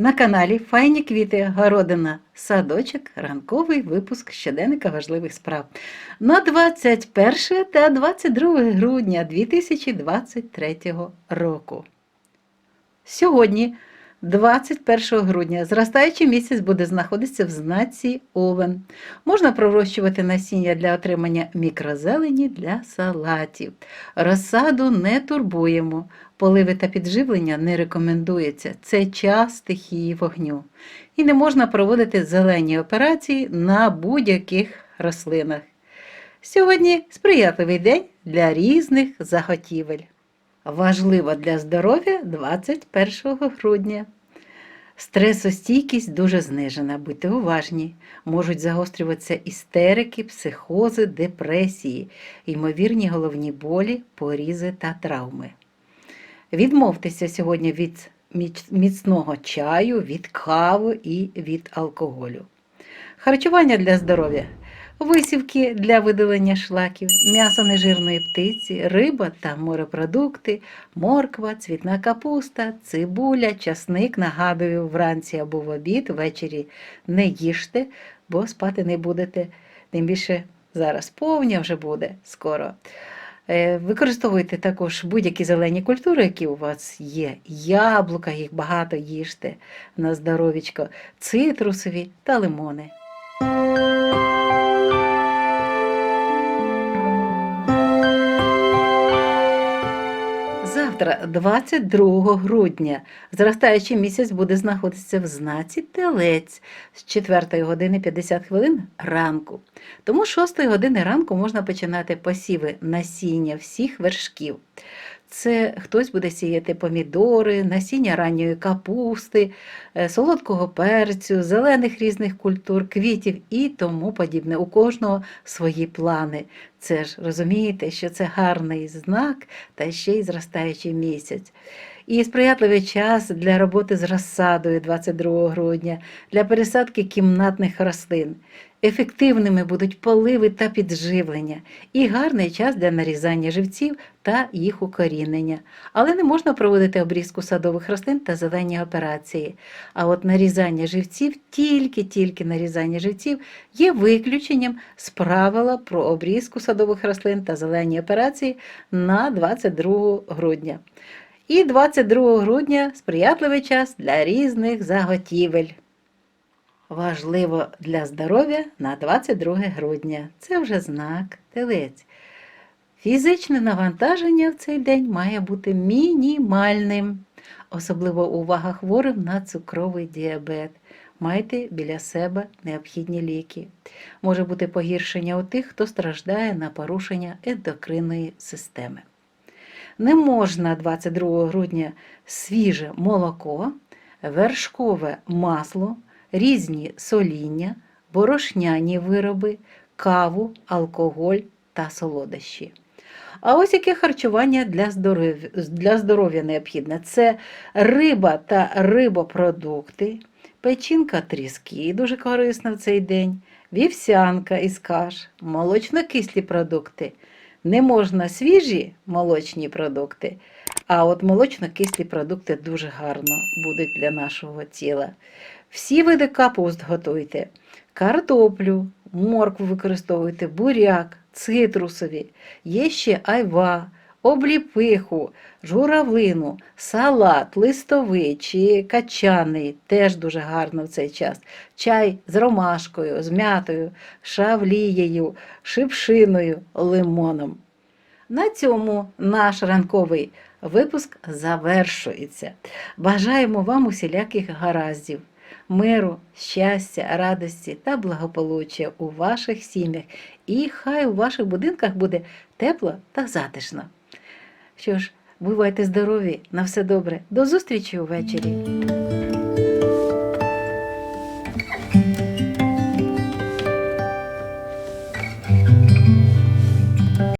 На каналі Файні квіти Городина Садочок, ранковий випуск щоденника важливих справ на 21 та 22 грудня 2023 року. Сьогодні, 21 грудня, зростаючий місяць буде знаходитися в знаці Овен. Можна пророщувати насіння для отримання мікрозелені для салатів. Розсаду не турбуємо. Поливи та підживлення не рекомендується. Це час стихії вогню. І не можна проводити зелені операції на будь-яких рослинах. Сьогодні сприятливий день для різних заготівель. Важливо для здоров'я 21 грудня. Стресостійкість дуже знижена, будьте уважні. Можуть загострюватися істерики, психози, депресії, ймовірні головні болі, порізи та травми. Відмовтеся сьогодні від міцного чаю, від кави і від алкоголю. Харчування для здоров'я. Висівки для видалення шлаків, м'ясо нежирної птиці, риба та морепродукти, морква, цвітна капуста, цибуля, часник. Нагадую, вранці або в обід, ввечері не їжте, бо спати не будете. Тим більше зараз повня вже буде скоро. Е, Використовуйте також будь-які зелені культури, які у вас є. Яблука, їх багато їжте на здоровічко, цитрусові та лимони. Завтра, 22 грудня, зростаючий місяць буде знаходитися в знаці Телець з 4 години 50 хвилин ранку. Тому з 6 години ранку можна починати посіви насіння всіх вершків. Це хтось буде сіяти помідори, насіння ранньої капусти, е, солодкого перцю, зелених різних культур, квітів і тому подібне. У кожного свої плани. Це ж розумієте, що це гарний знак та ще й зростаючий місяць. І сприятливий час для роботи з розсадою 22 грудня, для пересадки кімнатних рослин. Ефективними будуть поливи та підживлення, і гарний час для нарізання живців та їх укорінення. Але не можна проводити обрізку садових рослин та зелені операції. А от нарізання живців, тільки-тільки нарізання живців є виключенням з правила про обрізку садових рослин та зелені операції на 22 грудня. І 22 грудня сприятливий час для різних заготівель. Важливо для здоров'я на 22 грудня. Це вже знак телець. Фізичне навантаження в цей день має бути мінімальним. Особливо увага хворим на цукровий діабет. Майте біля себе необхідні ліки. Може бути погіршення у тих, хто страждає на порушення ендокринної системи. Не можна 22 грудня свіже молоко, вершкове масло, різні соління, борошняні вироби, каву, алкоголь та солодощі. А ось яке харчування для здоров'я, для здоров'я необхідне: це риба та рибопродукти, печінка тріски, дуже корисна в цей день, вівсянка із каш, молочно-кислі продукти. Не можна свіжі молочні продукти, а от молочно-кислі продукти дуже гарно будуть для нашого тіла. Всі види капуст готуйте, картоплю, моркву використовуйте, буряк, цитрусові, є ще айва, обліпиху, журавлину, салат, листовий чи качаний, теж дуже гарно в цей час. Чай з ромашкою, з м'ятою, шавлією, шипшиною, лимоном. На цьому наш ранковий випуск завершується. Бажаємо вам усіляких гараздів, миру, щастя, радості та благополуччя у ваших сім'ях. І хай у ваших будинках буде тепло та затишно. Що ж, бувайте здорові, на все добре. До зустрічі увечері.